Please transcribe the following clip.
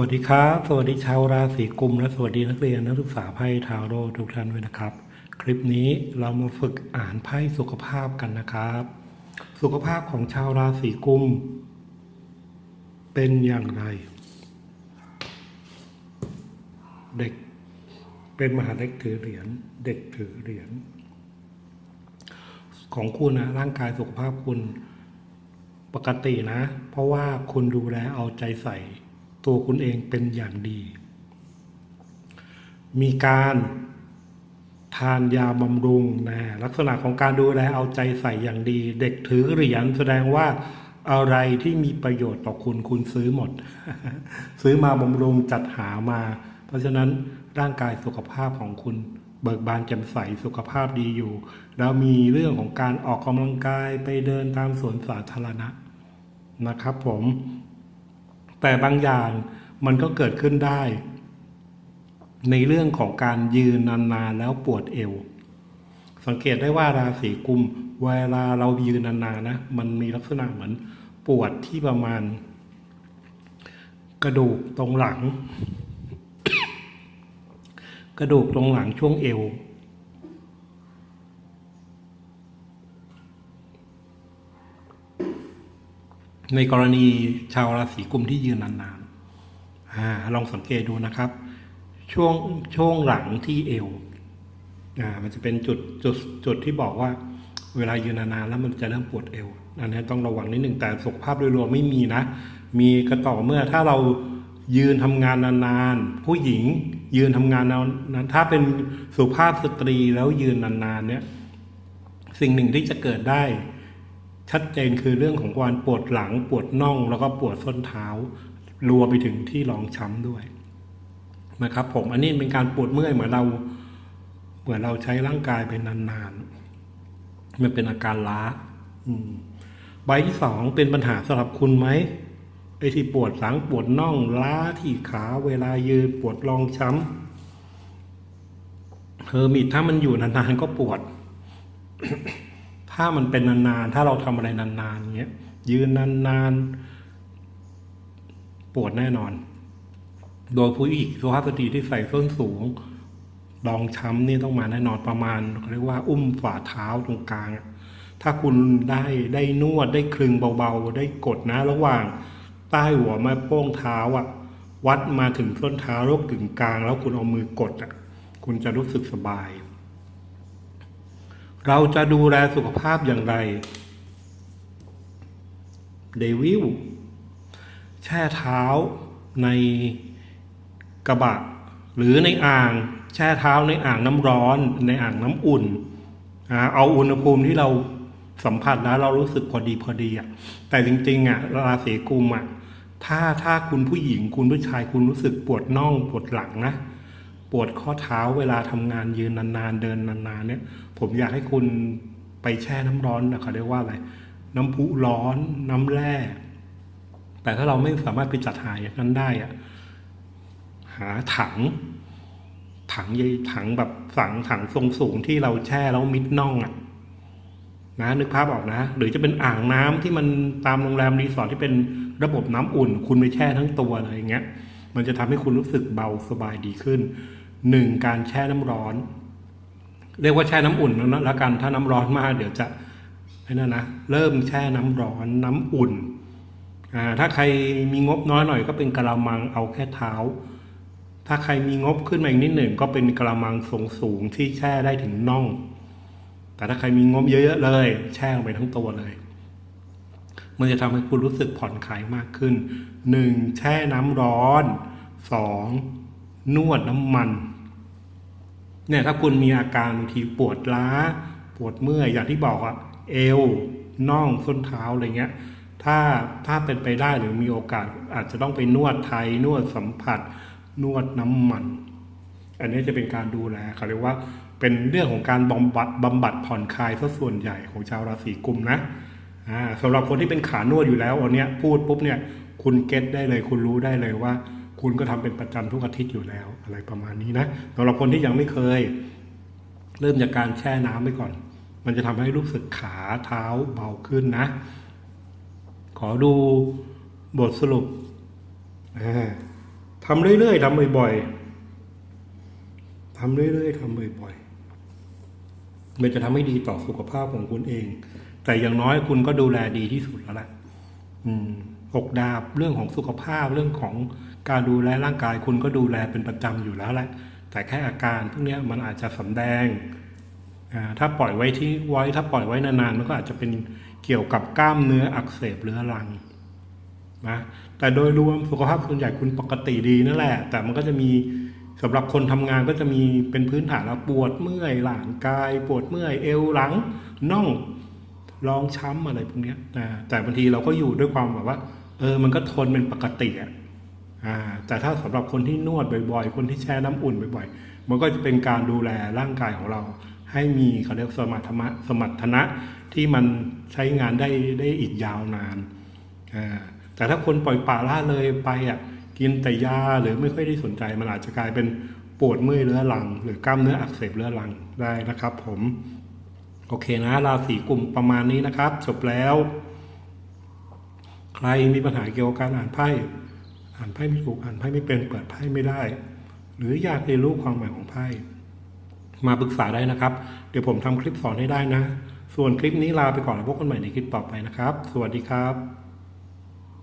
วัสดีครับ สวัสดีชาวราศีกุมและสวัสดีนักเรียนนักศึกษาไพ่ทาโร่ทุกท่านด้วยนะครับ คลิปนี้เรามาฝึกอ่านไพ่สุขภาพกันนะครับ สุขภาพของชาวราศีกุม เป็นอย่างไร เด็กเป็นมหาเล็กถือเหรียญเด็กถือเหรียญของคุณนะร่างกายสุขภาพคุณปกตินะ เพราะว่าคุณดูแลเอาใจใส่ ตัวคุณเองเป็นอย่างดี มีการทานยาบำรุงนะลักษณะของการดูแลเอาใจใส่อย่างดี เด็กถือเหรียญแสดงว่าอะไรที่มีประโยชน์ต่อคุณคุณซื้อหมด ซื้อมาบำรุงจัดหามา เพราะฉะนั้นร่างกายสุขภาพของคุณ เบิกบานแจ่มใสสุขภาพดีอยู่ แล้วมีเรื่องของการออกกำลังกายไปเดินตามสวนสาธารณะนะครับผม แต่บางอย่างมันก็เกิดขึ้นได้ ในเรื่องของการยืนนานๆแล้วปวดเอว สังเกตได้ว่าราศีกุมเวลาเรายืนนานๆนะ มันมีลักษณะเหมือนปวดที่ประมาณ กระดูกตรงหลัง กระดูกตรงหลังช่วงเอว ในกรณีชาวราศีกุมที่ยืนนานๆอ่าลองสังเกตดูนะครับ ช่วงช่วงหลังที่เอวอ่ามันจะเป็นจุดจุดจุดที่บอกว่า เวลายืนนานๆแล้วมันจะเริ่มปวดเอวอันนี้ต้องระวังนิดหนึ่งแต่สุขภาพโดยรวมไม่มีนะ มีกระต่อเมื่อถ้าเรายืนทำงานนานๆผู้หญิงยืนทำงานนานถ้าเป็นสุภาพสตรีแล้วยืนนานๆเนี่ยสิ่งหนึ่งที่จะเกิดได้ ชัดเจนคือเรื่องของการปวดหลังปวดน่อง แล้วก็ปวดส้นเท้ารวมไปถึงที่รองช้ำด้วยนะครับผมอันนี้เป็นการปวดเมื่อยเหมือนเรา เหมือนเราใช้ร่างกายเป็นนานๆ มันเป็นอาการล้า อืมใบที่สองเป็นปัญหาสำหรับคุณไหมไอ้ที่ปวดหลังปวดน่องล้าที่ขาเวลายืนปวดรองช้ำเฮอร์มิตถ้ามันอยู่นานๆก็ปวด ถ้ามันเป็นนานๆ ถ้าเราทำอะไรนานๆเงี้ย ยืนนานๆ ปวดแน่นอน โดยผู้หญิงสุภาพสตรีที่ใส่ส้นสูงรองช้ำนี่ต้องมาแน่นอนประมาณเรียกว่าอุ้มฝ่าเท้าตรงกลาง ถ้าคุณได้ได้นวดได้คลึงเบาๆ ได้กดนะ ระหว่างใต้หัวแม่โป้งเท้าอะ วัดมาถึงส้นเท้าแล้วกึ่งกลาง แล้วคุณเอามือกดอะ คุณจะรู้สึกสบาย เราจะดูแลสุขภาพอย่างไรเดวิลแช่เท้าในกระบะ หรือในอ่างแช่เท้าในอ่างน้ำร้อน ในอ่างน้ำอุ่นเอาอุณหภูมิที่เราสัมผัสแล้วเรารู้สึกพอดีพอดีอะแต่จริงๆอะราศีกุมอะถ้าถ้าคุณผู้หญิงคุณผู้ชายคุณรู้สึกปวดน่องปวดหลังนะ ปวดข้อเท้าเวลาทำงานยืนนานๆ เดินนานๆเนี่ย ผมอยากให้คุณไปแช่น้ำร้อนนะเขาเรียกว่าอะไร น้ำพุร้อนน้ำแร่แต่ถ้าเราไม่สามารถไปจัดหาอย่างนั้นได้อะหาถัง ถังใหญ่ถังแบบสังถังทรงสูงที่เราแช่แล้วมิดน่องอะนะนึกภาพออกนะ หรือจะเป็นอ่างน้ำที่มันตามโรงแรมรีสอร์ทที่เป็นระบบน้ำอุ่น คุณไปแช่ทั้งตัวอะไรอย่างเงี้ย มันจะทำให้คุณรู้สึกเบาสบายดีขึ้น หนึ่งการแช่น้ำร้อน เรียกว่าแช่น้ำอุ่นแล้วนะแล้วกันถ้าน้ำร้อนมากเดี๋ยวจะไอ้นั่นนะเริ่มแช่น้ำร้อนน้ำอุ่นอ่าถ้าใครมีงบน้อยหน่อย ก็เป็นกระมังเอาแค่เท้า ถ้าใครมีงบขึ้นมาอีกนิดหนึ่งก็เป็นกระมังสูงสูงที่แช่ได้ถึงน่อง แต่ถ้าใครมีงบเยอะๆเลย แช่ลงไปทั้งตัวเลยมันจะทำให้คุณรู้สึกผ่อนคลายมากขึ้นหนึ่งแช่น้ำร้อนสอง นวดน้ำมันเนี่ยถ้าคุณมีอาการบางทีปวดล้า ปวดเมื่อยอย่างที่บอกอะเอวน่องส้นเท้าอะไรเงี้ย ถ้าถ้าเป็นไปได้หรือมีโอกาสอาจจะต้องไปนวดไทย นวดสัมผัส นวดน้ำมัน อันนี้จะเป็นการดูแลเขาเรียกว่าเป็นเรื่องของการบำบัดบำบัดผ่อนคลายซะส่วนใหญ่ของชาวราศีกุมนะอ่าสำหรับคนที่เป็นขานวดอยู่แล้ววันเนี้ยพูดปุ๊บเนี่ยคุณเก็ตได้เลย คุณรู้ได้เลยว่า คุณก็ทำเป็นประจำทุกอาทิตย์อยู่แล้วอะไรประมาณนี้นะสำหรับคนที่ยังไม่เคย เริ่มจากการแช่น้ำไปก่อน มันจะทำให้รู้สึกขาเท้าเบาขึ้นนะ ขอดูบทสรุปอ่าทำเรื่อยๆทำบ่อยๆทำเรื่อยๆทำบ่อยๆมันจะทำให้ดีต่อสุขภาพของคุณเอง แต่อย่างน้อยคุณก็ดูแลดีที่สุดแล้วแหละอืมหกดาบเรื่องของสุขภาพเรื่องของ การดูแลร่างกายคุณก็ดูแลเป็นประจำอยู่แล้วแหละแต่แค่อาการพวกเนี้ยมันอาจจะสำแดงอ่าถ้าปล่อยไว้ที่ไว้ถ้าปล่อยไว้นานๆมันก็อาจจะเป็นเกี่ยวกับกล้ามเนื้ออักเสบเรื้อรังนะแต่โดยรวมสุขภาพส่วนใหญ่คุณปกติดีนั่นแหละ แต่มันก็จะมีสำหรับคนทำงานก็จะมีเป็นพื้นฐานแล้วปวดเมื่อยหลังกาย ปวดเมื่อยเอวหลังน่องรองช้ำอะไรพวกเนี้ยนะแต่บางทีเราก็อยู่ด้วยความแบบว่า เออมันก็ทนเป็นปกติอะ แต่ถ้าสำหรับคนที่นวดบ่อยๆ คนที่แช่น้ำอุ่นบ่อยๆ มันก็จะเป็นการดูแลร่างกายของเรา ให้มีเขาเรียกสมรรถะสมรรถนะที่มันใช้งานได้ได้อีกยาวนาน แต่ถ้าคนปล่อยปละละเลยไปอะกินแต่ยาหรือไม่ค่อยได้สนใจมันอาจจะกลายเป็นปวดเมื่อยเรื้อรัง หรือกล้ามเนื้ออักเสบเรื้อรังได้นะครับ ผมโอเคนะราศีกลุ่มประมาณนี้นะครับ จบแล้ว ใครมีปัญหาเกี่ยวกับการอ่านไพ่ อ่านไพ่ไม่ถูกอ่านไพ่ไม่เป็นเปิดไพ่ไม่ได้ หรืออยากเรียนรู้ความหมายของไพ่มาปรึกษาได้นะครับ เดี๋ยวผมทำคลิปสอนให้ได้นะ ส่วนคลิปนี้ลาไปก่อนแล้วพบกันใหม่ในคลิปต่อไปนะครับ สวัสดีครับ